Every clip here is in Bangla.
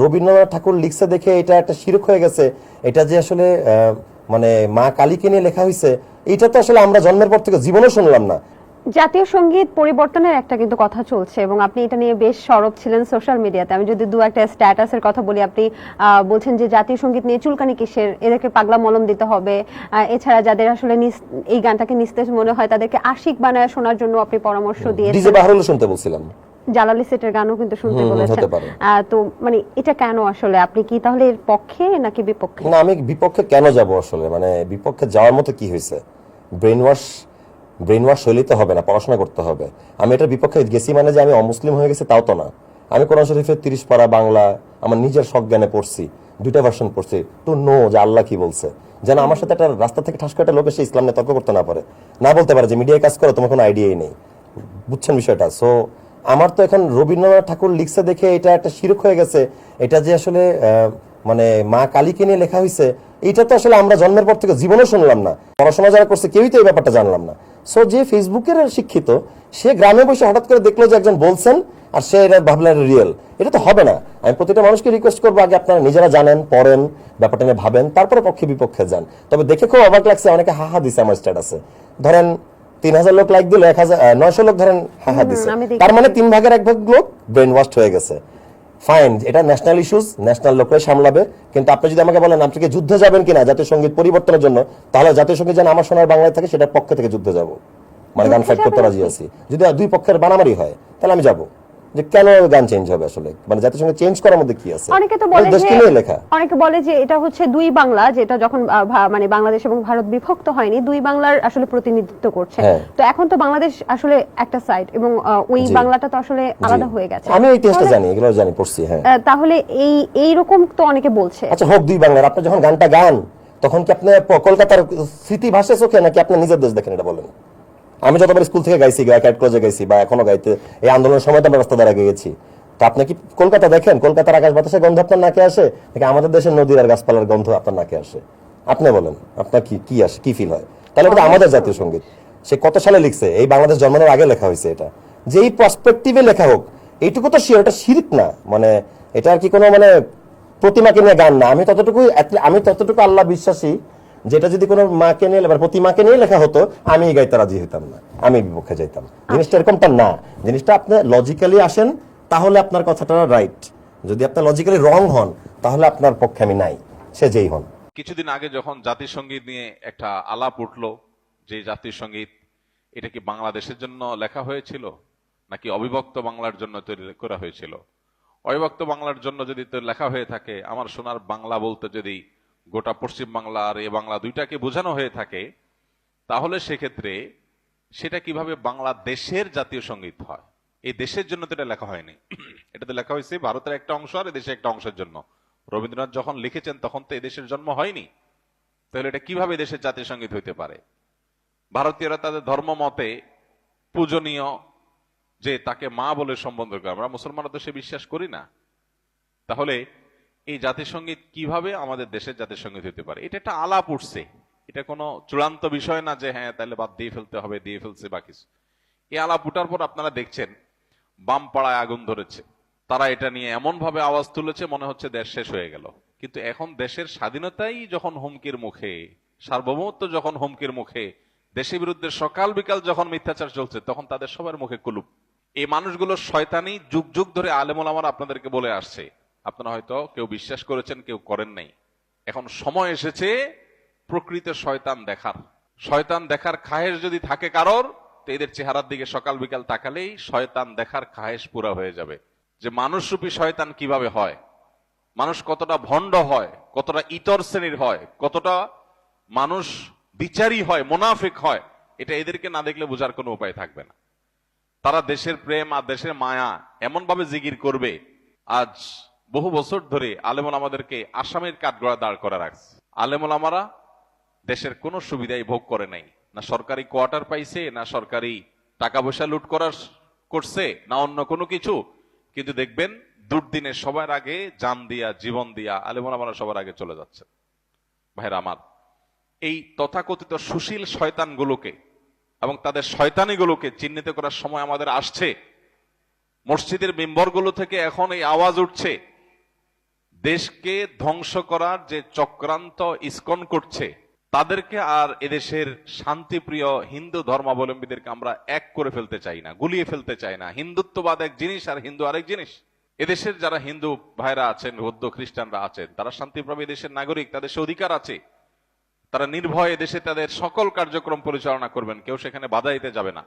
রবীন্দ্রনাথ ঠাকুর লিখছে দেখে এটা একটা শিরক হয়ে গেছে। এটা যে আসলে মানে মা কালীকে নিয়ে লেখা হয়েছে এটা তো আসলে আমরা জন্মের পর থেকে জীবনও শুনলাম না। জাতীয় সংগীত পরিবর্তনের একটা কিন্তু কথা চলছে এবং আপনি এটা নিয়ে বেশ সরব ছিলেন সোশ্যাল মিডিয়াতে আমি যদি দু একটা স্ট্যাটাসের কথা বলি আপনি বলছেন যে জাতীয় সংগীত নিয়ে চুলকানি কিসের এদেরকে পাগলা মলম দিতে হবে এছাড়া যাদের আসলে এই গানটাকে নিস্তেজ মনে হয় তাদেরকে আশিক বানায় শোনার জন্য আপনি পরামর্শ দিয়েছেন। শুনতে বলছিলাম। জালালি সেটের গানও কিন্তু শুনতে বলেছেন। তো মানে এটা কেন আসলে? আপনি কি তাহলে এর পক্ষে নাকি বিপক্ষে? না আমি বিপক্ষে কেন যাব আসলে? মানে বিপক্ষে যাওয়ার মতো কি হয়েছে? ব্রেন ওয়াশ ব্রেন ওয়াশ হইলেই তো হবে না পড়াশোনা করতে হবে। আমি এটার বিপক্ষে গেছি মানে যে আমি অমুসলিম হয়ে গেছি তাও তো না। আমি কোরআন শরীফের তিরিশ পারা বাংলা আমার নিজের শখ জ্ঞানে পড়ছি দুইটা ভার্সন পড়ছি। টু নো যে আল্লাহ কি বলছে। যেন আমার সাথে একটা রাস্তা থেকে ঠাস করে একটা লোক এসে ইসলাম নিয়ে তর্ক করতে না পারে। না বলতে পারে যে মিডিয়ায় কাজ করো তোমার কোনো আইডিয়াই নেই। বুঝছেন বিষয়টা? সো আমার তো এখন রবীন্দ্রনাথ ঠাকুর লিখছে দেখে এটা একটা শিরক হয়ে গেছে। এটা যে আসলে মানে মা কালীকে নিয়ে লেখা হয়েছে এটা তো আসলে আমরা জন্মের পর থেকে জীবনও শুনলাম না। পড়াশোনা যারা করছে, কেউই তো এই ব্যাপারটা জানলাম না। সো যে ফেসবুকের শিক্ষিত, সে গ্রামে বসে হঠাৎ করে দেখল যে একজন বলছেন, আর সে এটা ভাবলেন রিয়েল এটা তো হবে না। আমি প্রতিটা মানুষকে রিকোয়েস্ট করব, আগে আপনারা নিজেরা জানেন, পড়েন, ব্যাপারটা নিয়ে ভাবেন, তারপরে পক্ষে বিপক্ষে যান। তবে দেখে খুব অবাক লাগছে, অনেকে হাহা দিছে আমার স্ট্যাটাসে ধরেন তিন হাজার লোক লাইক দিল এক হাজার নয়শো লোক ধরেন তার মানে তিন ভাগের এক ভাগ লোক ব্রেন ওয়াশ হয়ে গেছে। ফাইন এটা ন্যাশনাল ইস্যুস ন্যাশনাল লোকরাই সামলাবে। কিন্তু আপনি যদি আমাকে বলেন আপনি কি যুদ্ধে যাবেন কিনা জাতীয় সংগীত পরিবর্তনের জন্য তাহলে জাতীয় সংগীত যেন আমার সোনার বাংলায় থাকে সেটার পক্ষে থেকে যুদ্ধে যাব। মানে গান ফাইট করতে রাজি আছি। যদি দুই পক্ষের বানামারি হয় তাহলে আমি যাব। যে কেন গান চেঞ্জ হবে আসলে? মানে সংগীত চেঞ্জ করার মধ্যে কি আছে? অনেকে তো বলে যে অনেকে বলে যে এটা হচ্ছে দুই বাংলা যেটা যখন মানে বাংলাদেশ এবং ভারত বিভক্ত হয়নি দুই বাংলার আসলে প্রতিনিধিত্ব করছে। হ্যাঁ। তো এখন তো বাংলাদেশ আসলে একটা সাইড এবং ওই বাংলাটা তো আসলে আলাদা হয়ে গেছে। আমি ইতিহাসটা তাহলে- জানি এগুলো জানি পড়ছি হ্যাঁ। তাহলে এই এই রকম তো অনেকে বলছে। আচ্ছা হোক দুই বাংলার আপনি যখন গানটা গান তখন কি আপনি কলকাতার স্মৃতি ভাষা চোখে নাকি আপনি নিজের দেশ দেখেন এটা বলেন? আমি যতবার স্কুল থেকে গাইছি ক্যাট কলেজে গাইছি বা এখনও গাইতে, এই আন্দোলনের সময় তো আমরা রাস্তা দ্বারা গেছি তো আপনি কি কলকাতা দেখেন? কলকাতার আকাশ বাতাসের গন্ধ আপনার নাকে আসে? নাকি আমাদের দেশের নদীর আর গাছপালার গন্ধ আপনার নাকে আসে? আপনি বলেন, আপনার কি কি আসে, কি ফিল হয়? তাহলে তো আমাদের জাতীয় সংগীত। সে কত সালে লিখছে? এই বাংলাদেশ জন্মানোর আগে লেখা হয়েছে এটা। যে এই পার্সপেক্টিভে লেখা হোক, এইটুকু তো শিওর এটা শিরিক না। মানে এটা আর কি কোনো মানে প্রতিমাকে নিয়ে গান না। আমি ততটুকু at- আমি ততটুকু আল্লাহ বিশ্বাসী যেটা যদি কোনো মাকে নিয়ে বা প্রতিমাকে নিয়ে লেখা হতো আমি এই গাইতে রাজি হইতাম না আমি বিপক্ষে যাইতাম। জিনিসটা এরকমটা না। জিনিসটা আপনি লজিক্যালি আসেন তাহলে আপনার কথাটা রাইট যদি আপনি লজিক্যালি রং হন তাহলে আপনার পক্ষে আমি নাই সে যেই হন। কিছুদিন আগে যখন জাতীয় সংগীত নিয়ে একটা আলাপ উঠল যে জাতীয় সংগীত এটা কি বাংলাদেশের জন্য লেখা হয়েছিল? নাকি অবিভক্ত বাংলার জন্য তৈরি করা হয়েছিল? অবিভক্ত বাংলার জন্য যদি লেখা হয়ে থাকে আমার সোনার বাংলা বলতে যদি গোটা পশ্চিম বাংলা আর এ বাংলা দুইটাকে বোঝানো হয়ে থাকে, তাহলে সেক্ষেত্রে সেটা কীভাবে বাংলাদেশের জাতীয় সংগীত হয়? এই দেশের জন্য তো এটা লেখা হয়নি। এটাতে লেখা হয়েছে ভারতের একটা অংশ আর দেশের একটা অংশের জন্য। রবীন্দ্রনাথ যখন লিখেছেন তখন তো এদেশের জন্ম হয়নি। তাহলে এটা কীভাবে দেশের জাতীয় সংগীত হইতে পারে? ভারতীয়রা তাদের ধর্ম মতে পূজনীয় যে তাকে মা বলে সম্বোধন করে। আমরা মুসলমানরা তো সে বিশ্বাস করি না। তাহলে এই জাতীয় সংগীত কীভাবে আমাদের দেশের জাতীয় সংগীত হতে পারে? এটা একটা আলাপ উঠছে। এটা কোনো চূড়ান্ত বিষয় না যে হ্যাঁ তাহলে বাদ দিয়ে ফেলতে হবে, দিয়ে ফেলছে বা কিছু। এই আলাপ উঠার পর আপনারা দেখছেন, বাম পাড়ায় আগুন ধরেছে। তারা এটা নিয়ে এমন ভাবে আওয়াজ তুলেছে, মনে হচ্ছে দেশ শেষ হয়ে গেল। কিন্তু এখন দেশের স্বাধীনতাই যখন হুমকির মুখে, সার্বভৌমত্ব যখন হুমকির মুখে, দেশের বিরুদ্ধে সকাল বিকাল যখন মিথ্যাচার চলছে, তখন তাদের সবার মুখে কুলুপ। এই মানুষগুলো শয়তানি যুগ যুগ ধরে আলেমুল আমার আপনাদেরকে বলে আসছে আপনারা হয়তো কেউ বিশ্বাস করেছেন, কেউ করেন নাই। এখন সময় এসেছে প্রকৃত শয়তান দেখার। শয়তান দেখার খায়েশ যদি থাকে কারোর, তো এদের চেহারার দিকে সকাল বিকাল তাকালেই শয়তান দেখার খায়েশ পুরা হয়ে যাবে। যে মানুষরূপী শয়তান কীভাবে হয়? মানুষ কতটা ভণ্ড হয়? কতটা ইতর শ্রেণির হয়? কতটা মানুষ বিচারী হয়, মোনাফিক হয়? এটা এদেরকে না দেখলে বোঝার কোনো উপায় থাকবে না। তারা দেশের প্রেম আর দেশের মায়া এমন ভাবে জিগির করবে, আজ বহু বছর ধরে আলেমুল আমাদেরকে আসামের কাঠগড়া দাঁড় করে রাখছে। আলেমুল আমারা দেশের কোনো সুবিধাই ভোগ করে নাই। না সরকারি কোয়ার্টার পাইছে, না সরকারি টাকা পয়সা লুট করার করছে, না অন্য কোনো কিছু। কিন্তু দেখবেন, দুর্দিনে সবার আগে জান দিয়া, জীবন দিয়া আলেমুল আমারা সবার আগে চলে যাচ্ছে। ভাইরা আমার, এই তথাকথিত সুশীল শয়তানগুলোকে এবং তাদের শয়তানিগুলোকে চিহ্নিত করার সময় আমাদের আসছে। মসজিদের মেম্বরগুলো থেকে এখন এই আওয়াজ উঠছে। দেশকে ধ্বংস করার যে চক্রান্ত ইস্কন করছে, তাদেরকে আর এদেশের শান্তিপ্রিয় হিন্দু ধর্মাবলম্বীদেরকে আমরা এক করে ফেলতে চাই না, গুলিয়ে ফেলতে চাই না। হিন্দুত্ববাদ এক জিনিস আর হিন্দু আরেক জিনিস। এদেশের যারা হিন্দু ভাইরা আছেন, বৌদ্ধ খ্রিস্টানরা আছেন, তারা শান্তিপ্রভী দেশের নাগরিক, তাদের সে অধিকার আছে। তারা নির্ভয়ে দেশে তাদের সকল কার্যক্রম পরিচালনা করবেন, কেউ সেখানে বাধা দিতে যাবে না।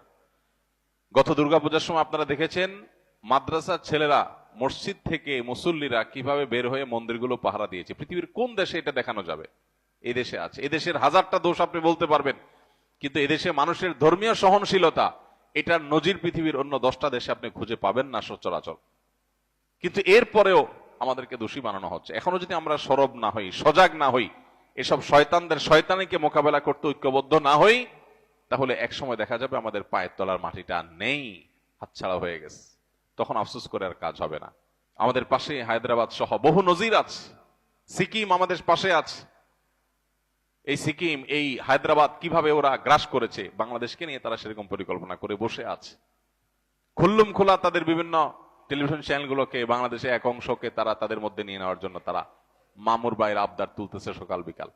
গত দুর্গাপূজার সময় আপনারা দেখেছেন, মাদ্রাসার ছেলেরা মসজিদ থেকে মুসল্লিরা কীভাবে বের হয়ে মন্দিরগুলো পাহারা দিয়েছে? পৃথিবীর কোন দেশে এটা দেখানো যাবে? এই দেশে আছে। এদেশের হাজারটা দোষ আপনি বলতে পারবেন। কিন্তু এদেশে মানুষের ধর্মীয় সহনশীলতা, এটার নজির পৃথিবীর অন্য দশটা দেশে আপনি খুঁজে পাবেন না সচরাচর। কিন্তু এরপরেও আমাদেরকে দোষী বানানো হচ্ছে। এখনও যদি আমরা সরব না হই, সজাগ না হই, এসব শয়তানদের শয়তানিকে মোকাবেলা করতে ঐক্যবদ্ধ না হই, তাহলে এক সময় দেখা যাবে আমাদের পায়ের তলার মাটিটা নেই, হাতছাড়া হয়ে গেছে। তখন আফসোস করে আর কাজ হবে না। আমাদের পাশে হায়দ্রাবাদ সহ বহু নজির আছে। সিকিম আমাদের পাশে আছে। এই সিকিম, এই হায়দ্রাবাদ কীভাবে ওরা গ্রাস করেছে, বাংলাদেশকে নিয়ে তারা সেরকম পরিকল্পনা করে বসে আছে। খুল্লুম খোলা তাদের বিভিন্ন টেলিভিশন চ্যানেলগুলোকে, বাংলাদেশে এক অংশকে তারা তাদের মধ্যে নিয়ে নেওয়ার জন্য তারা মামুর বাইর আবদার তুলতেছে সকাল বিকাল।